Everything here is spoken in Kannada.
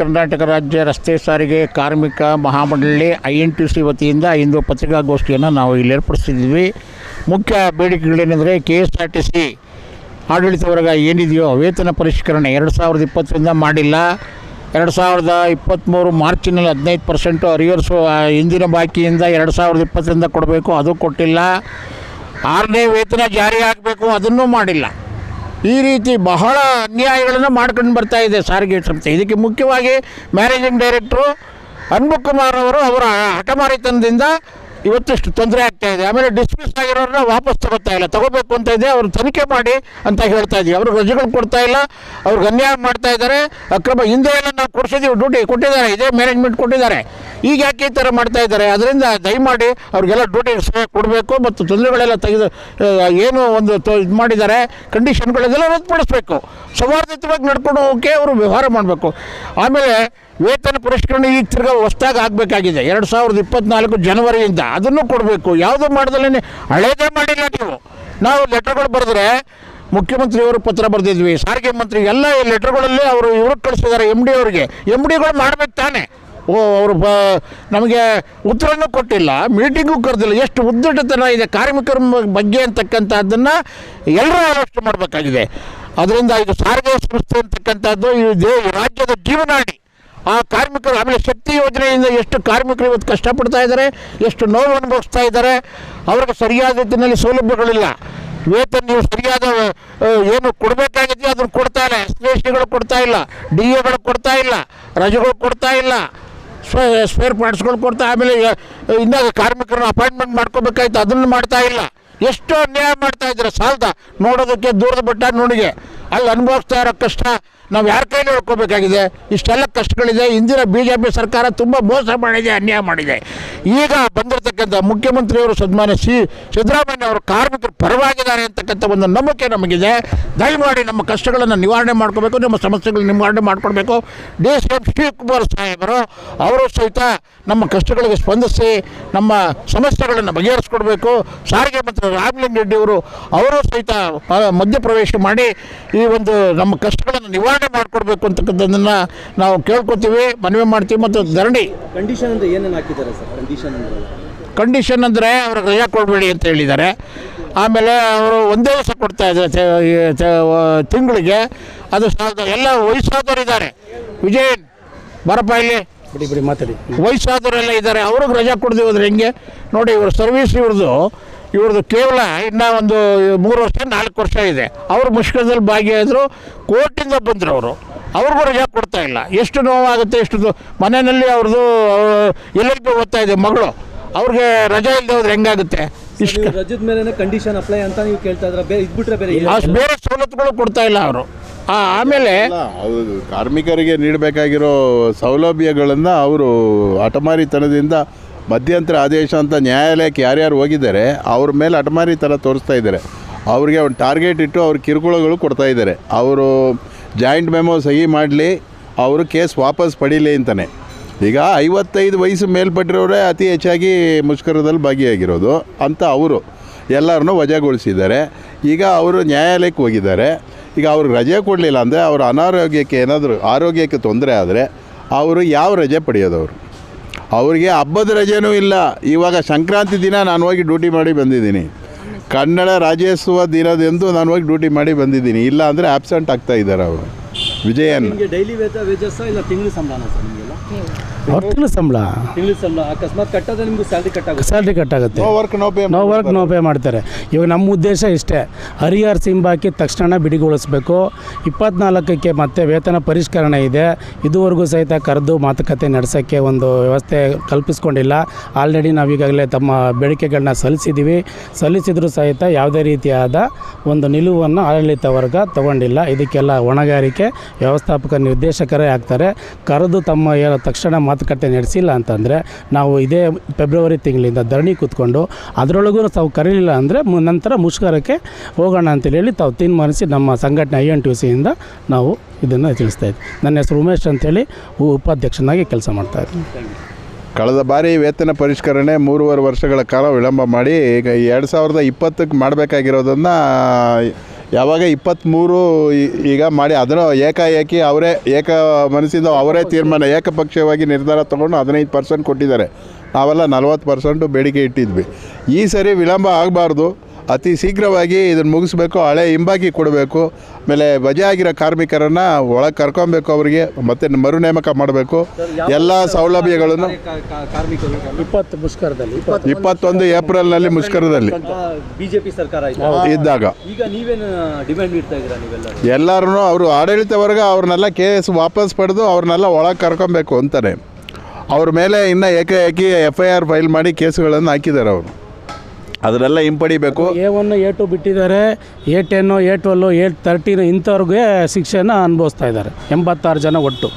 ಕರ್ನಾಟಕ ರಾಜ್ಯ ರಸ್ತೆ ಸಾರಿಗೆ ಕಾರ್ಮಿಕ ಮಹಾಮಂಡಳಿ ಐ ಎನ್ ಟಿ ಸಿ ವತಿಯಿಂದ ಇಂದು ಪತ್ರಿಕಾಗೋಷ್ಠಿಯನ್ನು ನಾವು ಇಲ್ಲಿ ಏರ್ಪಡಿಸಿದ್ವಿ ಮುಖ್ಯ ಬೇಡಿಕೆಗಳೇನೆಂದರೆ K S R T C ಆಡಳಿತ ವರ್ಗ ಏನಿದೆಯೋ ವೇತನ ಪರಿಷ್ಕರಣೆ ಎರಡು ಸಾವಿರದ ಇಪ್ಪತ್ತರಿಂದ ಮಾಡಿಲ್ಲ. ಎರಡು ಸಾವಿರದ ಇಪ್ಪತ್ತ್ಮೂರು ಮಾರ್ಚಿನಲ್ಲಿ ಹದಿನೈದು ಪರ್ಸೆಂಟು ಅರಿಯರ್ಸು ಹಿಂದಿನ ಬಾಕಿಯಿಂದ ಎರಡು ಸಾವಿರದ ಇಪ್ಪತ್ತರಿಂದ ಕೊಡಬೇಕು, ಅದು ಕೊಟ್ಟಿಲ್ಲ. ಆರನೇ ವೇತನ ಜಾರಿ ಆಗಬೇಕು, ಅದನ್ನೂ ಮಾಡಿಲ್ಲ. ಈ ರೀತಿ ಬಹಳ ಅನ್ಯಾಯಗಳನ್ನು ಮಾಡ್ಕೊಂಡು ಬರ್ತಾ ಇದೆ ಸಾರಿಗೆ ಸಂಸ್ಥೆ. ಇದಕ್ಕೆ ಮುಖ್ಯವಾಗಿ ಮ್ಯಾನೇಜಿಂಗ್ ಡೈರೆಕ್ಟ್ರು ಅನ್ಬು ಕುಮಾರ್ ಅವರು ಅವರ ಹಠಮಾರಿತನದಿಂದ ಇವತ್ತಿಷ್ಟು ತೊಂದರೆ ಆಗ್ತಾ ಇದೆ. ಆಮೇಲೆ ಡಿಸ್ಮಿಸ್ ಆಗಿರೋರನ್ನ ವಾಪಸ್ ತಗೋತಾ ಇಲ್ಲ. ತಗೋಬೇಕು ಅಂತ ಇದೆ. ಅವರು ತನಿಖೆ ಮಾಡಿ ಅಂತ ಹೇಳ್ತಾ ಇದ್ದೀವಿ. ಅವರು ರಜೆಗಳು ಕೊಡ್ತಾ ಇಲ್ಲ. ಅವ್ರಿಗೆ ಅನ್ಯಾಯ ಮಾಡ್ತಾ ಇದ್ದಾರೆ. ಅಕ್ರಮ ಹಿಂದೆ ಎಲ್ಲ ನಾವು ಕೊಡಿಸಿದ್ದೀವಿ. ಡ್ಯೂಟಿ ಕೊಟ್ಟಿದ್ದಾರೆ. ಇದೇ ಮ್ಯಾನೇಜ್ಮೆಂಟ್ ಕೊಟ್ಟಿದ್ದಾರೆ. ಈಗ ಯಾಕೆ ಈ ಥರ ಮಾಡ್ತಾ ಇದ್ದಾರೆ? ಅದರಿಂದ ದಯಮಾಡಿ ಅವ್ರಿಗೆಲ್ಲ ಡ್ಯೂಟಿ ಕೊಡಬೇಕು ಮತ್ತು ತೊಂದರೆಗಳೆಲ್ಲ ತೆಗೆದು ಏನು ಒಂದು ಇದು ಮಾಡಿದ್ದಾರೆ ಕಂಡೀಷನ್ಗಳೆಲ್ಲ ರದ್ದುಪಡಿಸ್ಬೇಕು. ಸೌಹಾರ್ದಯುತವಾಗಿ ನಡ್ಕೊಂಡು ಹೋಗೋಕೆ ಅವರು ವ್ಯವಹಾರ ಮಾಡಬೇಕು. ಆಮೇಲೆ ವೇತನ ಪರಿಷ್ಕರಣೆ ಈಗ ತಿರ್ಗಾ ಹೊಸ್ದಾಗಿ ಆಗಬೇಕಾಗಿದೆ. ಎರಡು ಸಾವಿರದ ಇಪ್ಪತ್ತ್ನಾಲ್ಕು ಜನವರಿಯಿಂದ ಅದನ್ನು ಕೊಡಬೇಕು. ಯಾವುದು ಮಾಡ್ದಲೇ ಹಳೇದೇ ಮಾಡಿಲ್ಲ ನೀವು. ನಾವು ಲೆಟರ್ಗಳು ಬರೆದ್ರೆ ಮುಖ್ಯಮಂತ್ರಿಯವರು ಪತ್ರ ಬರೆದಿದ್ವಿ. ಸಾರಿಗೆ ಮಂತ್ರಿ ಎಲ್ಲ ಈ ಲೆಟರ್ಗಳಲ್ಲಿ ಅವರು ಇವ್ರಿಗೆ ಕಳಿಸಿದ್ದಾರೆ. ಎಂ ಡಿ ಅವರಿಗೆ. ಎಂ ಡಿಗಳು ಮಾಡ್ಬೇಕು ತಾನೆ. ಓ, ಅವರು ನಮಗೆ ಉತ್ತರನೂ ಕೊಟ್ಟಿಲ್ಲ ಮೀಟಿಂಗೂ ಕರೆದಿಲ್ಲ. ಎಷ್ಟು ಉದ್ದಟತನ ಇದೆ ಕಾರ್ಮಿಕರ ಬಗ್ಗೆ ಅಂತಕ್ಕಂಥದ್ದನ್ನು ಎಲ್ಲರೂ ಆಲೋಚನೆ ಮಾಡಬೇಕಾಗಿದೆ. ಅದರಿಂದ ಇದು ಸಾರಿಗೆ ಸಂಸ್ಥೆ ಅಂತಕ್ಕಂಥದ್ದು, ಇದು ದೇ- ಈ ರಾಜ್ಯದ ಜೀವನಾಡಿ. ಆ ಕಾರ್ಮಿಕರು ಆಮೇಲೆ ಶಕ್ತಿ ಯೋಜನೆಯಿಂದ ಎಷ್ಟು ಕಾರ್ಮಿಕರು ಇವತ್ತು ಕಷ್ಟಪಡ್ತಾ ಇದ್ದಾರೆ, ಎಷ್ಟು ನೋವು ಅನುಭವಿಸ್ತಾ ಇದ್ದಾರೆ, ಅವ್ರಿಗೆ ಸರಿಯಾದ ರೀತಿಯಲ್ಲಿ ಸೌಲಭ್ಯಗಳಿಲ್ಲ. ವೇತನ ನೀವು ಸರಿಯಾದ ಏನು ಕೊಡಬೇಕಾಗಿದೆಯೋ ಅದನ್ನು ಕೊಡ್ತಾ ಇಲ್ಲ ಎಸ್ ಕೊಡ್ತಾ ಇಲ್ಲ, ಡಿ ಎಗಳು ಕೊಡ್ತಾ ಇಲ್ಲ, ರಜೆಗಳು ಕೊಡ್ತಾ ಇಲ್ಲ. ಸ್ಪೇರ್ ಪಾರ್ಟ್ಸ್ಗಳು ಕೊಡ್ತಾ, ಆಮೇಲೆ ಇನ್ನೂ ಕಾರ್ಮಿಕರನ್ನ ಅಪಾಯಿಂಟ್ಮೆಂಟ್ ಮಾಡ್ಕೋಬೇಕಾಯ್ತು, ಅದನ್ನು ಮಾಡ್ತಾ ಇಲ್ಲ. ಎಷ್ಟು ಅನ್ಯಾಯ ಮಾಡ್ತಾ ಇದ್ದಾರೆ, ಸಾಲದ. ನೋಡೋದಕ್ಕೆ ದೂರದ ಬೆಟ್ಟ ನೋಡಿಗೆ. ಅಲ್ಲಿ ಅನುಭವಿಸ್ತಾ ಇರೋ ಕಷ್ಟ ನಾವು ಯಾರ ಕೈಲಿ ಹೇಳ್ಕೋಬೇಕಾಗಿದೆ ಇಷ್ಟೆಲ್ಲ ಕಷ್ಟಗಳಿದೆ. ಇಂದಿನ ಬಿ ಜೆ ಪಿ ಸರ್ಕಾರ ತುಂಬ ಮೋಸ ಮಾಡಿದೆ, ಅನ್ಯಾಯ ಮಾಡಿದೆ. ಈಗ ಬಂದಿರತಕ್ಕಂಥ ಮುಖ್ಯಮಂತ್ರಿಯವರು ಸನ್ಮಾನ್ಯ ಸಿ ಸಿದ್ದರಾಮಯ್ಯ ಅವರು ಕಾರ್ಮಿಕರು ಪರವಾಗಿದ್ದಾರೆ ಅಂತಕ್ಕಂಥ ಒಂದು ನಂಬಿಕೆ ನಮಗಿದೆ. ದಯಮಾಡಿ ನಮ್ಮ ಕಷ್ಟಗಳನ್ನು ನಿವಾರಣೆ ಮಾಡ್ಕೋಬೇಕು, ನಮ್ಮ ಸಮಸ್ಯೆಗಳನ್ನ ನಿವಾರಣೆ ಮಾಡ್ಕೊಡ್ಬೇಕು. ಡಿ ಸಿ ಎಂ ಶಿವಕುಮಾರ್ ಸಾಹೇಬರು, ಅವರು ಸಹಿತ ನಮ್ಮ ಕಷ್ಟಗಳಿಗೆ ಸ್ಪಂದಿಸಿ, ನಮ್ಮ ಸಮಸ್ಯೆಗಳನ್ನು ಬಗೆಹರಿಸ್ಕೊಡ್ಬೇಕು. ಸಾರಿಗೆ ಮಂತ್ರಿ ರಾಮಲಿಂಗ ರೆಡ್ಡಿ ಅವರು ಅವರು ಸಹಿತ ಮಧ್ಯಪ್ರವೇಶ ಮಾಡಿ ಈ ಒಂದು ನಮ್ಮ ಕಷ್ಟಗಳನ್ನು ನಿವಾರಣೆ ಮಾಡಿಕೊಡ್ಬೇಕು ಅಂತಕ್ಕಂಥದ್ದನ್ನು ನಾವು ಕೇಳ್ಕೊತೀವಿ ಮನವಿ ಮಾಡ್ತೀವಿ ಮತ್ತು ಧರಣಿ. ಕಂಡೀಷನ್ ಅಂತ ಏನೇನು ಹಾಕಿದ್ದಾರೆ ಸರ್? ಕಂಡೀಷನ್ ಅಂದ್ರೆ? ಕಂಡೀಷನ್ ಅಂದರೆ ಅವ್ರಿಗೆ ರಜಾ ಕೊಡಬೇಡಿ ಅಂತ ಹೇಳಿದ್ದಾರೆ. ಆಮೇಲೆ ಅವರು ಒಂದೇ ದಿವಸ ಕೊಡ್ತಾ ಇದ್ದಾರೆ ತಿಂಗಳಿಗೆ. ಅದು ಸಾವಿರದ ಎಲ್ಲ ವಯಸ್ಸಾದವರು ಇದ್ದಾರೆ. ವಿಜಯನ್ ಬರಪ್ಪ ಇಲ್ಲಿ. ಬಿಡಿ ಬಿಡಿ ಮಾತಾಡಿ. ವಯಸ್ಸಾದವರೆಲ್ಲ ಇದ್ದಾರೆ. ಅವ್ರಿಗೆ ರಜಾ ಕೊಡದೆ ಹೋದ್ರೆ ಹೆಂಗೆ? ನೋಡಿ ಇವ್ರ ಸರ್ವಿಸ್ ಇವ್ರದ್ದು ಇವ್ರದ್ದು ಕೇವಲ ಇನ್ನೂ ಒಂದು ಮೂರು ವರ್ಷ ನಾಲ್ಕು ವರ್ಷ ಇದೆ. ಅವರು ಮುಷ್ಕರದಲ್ಲಿ ಭಾಗಿಯಾದರು ಕೋರ್ಟಿಂದ ಬಂದರು ಅವರು. ಅವ್ರಿಗೂ ರಜಾ ಕೊಡ್ತಾ ಇಲ್ಲ. ಎಷ್ಟು ನೋವಾಗುತ್ತೆ ಎಷ್ಟು ಮನೆಯಲ್ಲಿ ಅವ್ರದ್ದು ಎಲ್ಲರಿಗೂ ಎಲ್ ಓದ್ತಾ ಇದೆ ಮಗಳು. ಅವ್ರಿಗೆ ರಜೆ ಇಲ್ಲದೆ ಹೋದ್ರೆ ಹೆಂಗಾಗುತ್ತೆ? ಇಷ್ಟು ರಜದ ಮೇಲೆ ಕಂಡೀಷನ್ ಅಪ್ಲೈ ಅಂತ ನೀವು ಕೇಳ್ತಾ ಇದ್ರೆ ಬೇರೆ ಇದ್ಬಿಟ್ರೆ ಬೇರೆ ಅಷ್ಟು ಬೇರೆ ಸವಲತ್ತುಗಳು ಕೊಡ್ತಾ ಇಲ್ಲ ಅವರು. ಆಮೇಲೆ ಹೌದು ಕಾರ್ಮಿಕರಿಗೆ ನೀಡಬೇಕಾಗಿರೋ ಸೌಲಭ್ಯಗಳನ್ನು ಅವರು ಹಠಮಾರಿತನದಿಂದ ಮಧ್ಯಂತರ ಆದೇಶ ಅಂತ ನ್ಯಾಯಾಲಯಕ್ಕೆ ಯಾರ್ಯಾರು ಹೋಗಿದ್ದಾರೆ, ಅವ್ರ ಮೇಲೆ ಅಟಮಾರಿ ಥರ ತೋರಿಸ್ತಾ ಇದ್ದಾರೆ. ಅವ್ರಿಗೆ ಒಂದು ಟಾರ್ಗೆಟ್ ಇಟ್ಟು ಅವ್ರ ಕಿರುಕುಳಗಳು ಕೊಡ್ತಾ ಇದ್ದಾರೆ. ಅವರು ಜಾಯಿಂಟ್ ಮೆಮೊ ಸಹಿ ಮಾಡಲಿ, ಅವರು ಕೇಸ್ ವಾಪಸ್ ಪಡೀಲಿ ಅಂತಲೇ ಈಗ ಐವತ್ತೈದು ವಯಸ್ಸು ಮೇಲ್ಪಟ್ಟಿರೋರೇ ಅತಿ ಹೆಚ್ಚಾಗಿ ಮುಷ್ಕರದಲ್ಲಿ ಭಾಗಿಯಾಗಿರೋದು ಅಂತ ಅವರು ಎಲ್ಲರನ್ನೂ ವಜಾಗೊಳಿಸಿದ್ದಾರೆ. ಈಗ ಅವರು ನ್ಯಾಯಾಲಯಕ್ಕೆ ಹೋಗಿದ್ದಾರೆ. ಈಗ ಅವ್ರಿಗೆ ರಜೆ ಕೊಡಲಿಲ್ಲ ಅಂದರೆ ಅವ್ರ ಅನಾರೋಗ್ಯಕ್ಕೆ ಏನಾದರೂ ಆರೋಗ್ಯಕ್ಕೆ ತೊಂದರೆ ಆದರೆ ಅವರು ಯಾವ ರಜೆ ಪಡೆಯೋದು ಅವರು? ಅವರಿಗೆ ಹಬ್ಬದ ರಜೆನೂ ಇಲ್ಲ. ಇವಾಗ ಸಂಕ್ರಾಂತಿ ದಿನ ನಾನು ಹೋಗಿ ಡ್ಯೂಟಿ ಮಾಡಿ ಬಂದಿದ್ದೀನಿ. ಕನ್ನಡ ರಾಜ್ಯೋತ್ಸವ ದಿನದಂದು ನಾನು ಹೋಗಿ ಡ್ಯೂಟಿ ಮಾಡಿ ಬಂದಿದ್ದೀನಿ. ಇಲ್ಲ ಅಂದರೆ ಆಬ್ಸೆಂಟ್ ಆಗ್ತಾ ಇದ್ದಾರೆ ಅವರು. ವಿಜಯನ್ ಡೈಲಿ ವೇತ ವೇಜಸ್ ಇಲ್ಲ ತಿಂಗಳ ಸಂಬಳ ಅವ್ರ ತಿಂಗಳು ಸಂಬಳ. ತಿಂಗಳು ಸಂಬಳ ಅಕಸ್ಮಾತ್ ಕಟ್ಟೋದ್ರೆ ನಿಮ್ಗೆ ಸ್ಯಾಲ್ರಿ ಕಟ್ ಆಗುತ್ತೆ. ಸ್ಯಾಲ್ರಿ ಕಟ್ ಆಗುತ್ತೆ. No work no pay no work no pay ಮಾಡ್ತಾರೆ. ಇವಾಗ ನಮ್ಮ ಉದ್ದೇಶ ಇಷ್ಟೇ. ಹರಿಹರ್ ಸಿಂಬ್ ಹಾಕಿ ತಕ್ಷಣ ಬಿಡಿಗೊಳಿಸ್ಬೇಕು. ಇಪ್ಪತ್ನಾಲ್ಕಕ್ಕೆ ಮತ್ತೆ ವೇತನ ಪರಿಷ್ಕರಣೆ ಇದೆ. ಇದುವರೆಗೂ ಸಹಿತ ಕರೆದು ಮಾತುಕತೆ ನಡೆಸೋಕ್ಕೆ ಒಂದು ವ್ಯವಸ್ಥೆ ಕಲ್ಪಿಸ್ಕೊಂಡಿಲ್ಲ. ಆಲ್ರೆಡಿ ನಾವು ಈಗಾಗಲೇ ತಮ್ಮ ಬೇಡಿಕೆಗಳನ್ನ ಸಲ್ಲಿಸಿದ್ದೀವಿ ಸಲ್ಲಿಸಿದರೂ ಸಹಿತ ಯಾವುದೇ ರೀತಿಯಾದ ಒಂದು ನಿಲುವನ್ನು ಆಡಳಿತ ವರ್ಗ ತಗೊಂಡಿಲ್ಲ. ಇದಕ್ಕೆಲ್ಲ ಹೊಣೆಗಾರಿಕೆ ವ್ಯವಸ್ಥಾಪಕ ನಿರ್ದೇಶಕರೇ ಆಗ್ತಾರೆ. ಕರೆದು ತಮ್ಮ ತಕ್ಷಣ ತಕ್ಷಣ ಮಾತುಕತೆ ನಡೆಸಿಲ್ಲ ಅಂತಂದರೆ ನಾವು ಇದೇ ಫೆಬ್ರವರಿ ತಿಂಗಳಿಂದ ಧರಣಿ ಕೂತ್ಕೊಂಡು ಅದರೊಳಗೂ ತಾವು ಕರೀಲಿಲ್ಲ ಅಂದರೆ ನಂತರ ಮುಷ್ಕರಕ್ಕೆ ಹೋಗೋಣ ಅಂತೇಳಿ ಹೇಳಿ ತಾವು ತೀರ್ಮಾನಿಸಿ ನಮ್ಮ ಸಂಘಟನೆ ಐ ಎನ್ ಟಿ ಸಿಯಿಂದ ನಾವು ಇದನ್ನು ತಿಳಿಸ್ತಾ ಇದ್ವಿ. ನನ್ನ ಹೆಸರು ಉಮೇಶ್ ಅಂತೇಳಿ ಉಪಾಧ್ಯಕ್ಷನಾಗಿ ಕೆಲಸ ಮಾಡ್ತಾ ಇದ್ದೀನಿ ಕಳೆದ ಬಾರಿ ವೇತನ ಪರಿಷ್ಕರಣೆ ಮೂರುವರೆ ವರ್ಷಗಳ ಕಾಲ ವಿಳಂಬ ಮಾಡಿ ಈಗ ಎರಡು ಸಾವಿರದ ಇಪ್ಪತ್ತಕ್ಕೆ ಮಾಡಬೇಕಾಗಿರೋದನ್ನು ಯಾವಾಗ ಇಪ್ಪತ್ತ್ಮೂರು ಈಗ ಮಾಡಿ ಅದನ್ನು ಏಕಾಏಕಿ ಅವರೇ ಏಕ ಮನಸ್ಸಿಂದ ಅವರೇ ತೀರ್ಮಾನ ಏಕಪಕ್ಷೀಯವಾಗಿ ನಿರ್ಧಾರ ತೊಗೊಂಡು ಹದಿನೈದು ಪರ್ಸೆಂಟ್ ಕೊಟ್ಟಿದ್ದಾರೆ. ನಾವೆಲ್ಲ ನಲ್ವತ್ತು ಪರ್ಸೆಂಟು ಬೇಡಿಕೆ ಇಟ್ಟಿದ್ವಿ. ಈ ಸರಿ ವಿಳಂಬ ಆಗಬಾರ್ದು. ಅತಿ ಶೀಘ್ರವಾಗಿ ಇದನ್ನು ಮುಗಿಸ್ಬೇಕು ಹಳೆ ಹಿಂಬಾಕಿ ಕೊಡಬೇಕು ಆಮೇಲೆ ವಜೆ ಆಗಿರೋ ಕಾರ್ಮಿಕರನ್ನು ಒಳಗೆ ಕರ್ಕೊಬೇಕು ಅವರಿಗೆ ಮತ್ತೆ ಮರು ನೇಮಕ ಮಾಡಬೇಕು ಎಲ್ಲ ಸೌಲಭ್ಯಗಳನ್ನು ಇಪ್ಪತ್ತು ಮುಷ್ಕರದಲ್ಲಿ ಇಪ್ಪತ್ತೊಂದು ಏಪ್ರಿಲ್ನಲ್ಲಿ ಮುಷ್ಕರದಲ್ಲಿ. ಬಿಜೆಪಿ ಸರ್ಕಾರ ಇದ್ದಾಗ. ಈಗ ನೀವೇನು ಡಿಮ್ಯಾಂಡ್ ನೀಡ್ತಾ ಇದ್ದೀರಾ ನೀವೆಲ್ಲ ಎಲ್ಲರೂ ಅವರು ಆಡಳಿತ ವರ್ಗ ಅವ್ರನ್ನೆಲ್ಲ ಕೇಸ್ ವಾಪಸ್ ಪಡೆದು ಅವ್ರನ್ನೆಲ್ಲ ಒಳಗೆ ಕರ್ಕೊಬೇಕು ಅಂತಾನೆ. ಅವ್ರ ಮೇಲೆ ಇನ್ನು ಏಕಾಏಕಿ ಎಫ್ ಐ ಆರ್ ಫೈಲ್ ಮಾಡಿ ಕೇಸುಗಳನ್ನು ಹಾಕಿದ್ದಾರೆ ಅವರು. ಅದನ್ನೆಲ್ಲ ಹಿಂಪಡಿಬೇಕು ಎ ಒನ್ ಎ ಟು ಬಿಟ್ಟಿದ್ದಾರೆ. A ten A twelve A thirteen ಇಂಥವ್ರಿಗೆ ಶಿಕ್ಷೆನ ಅನುಭವಿಸ್ತಾ ಇದ್ದಾರೆ. ಎಂಬತ್ತಾರು ಜನ ಒಟ್ಟು.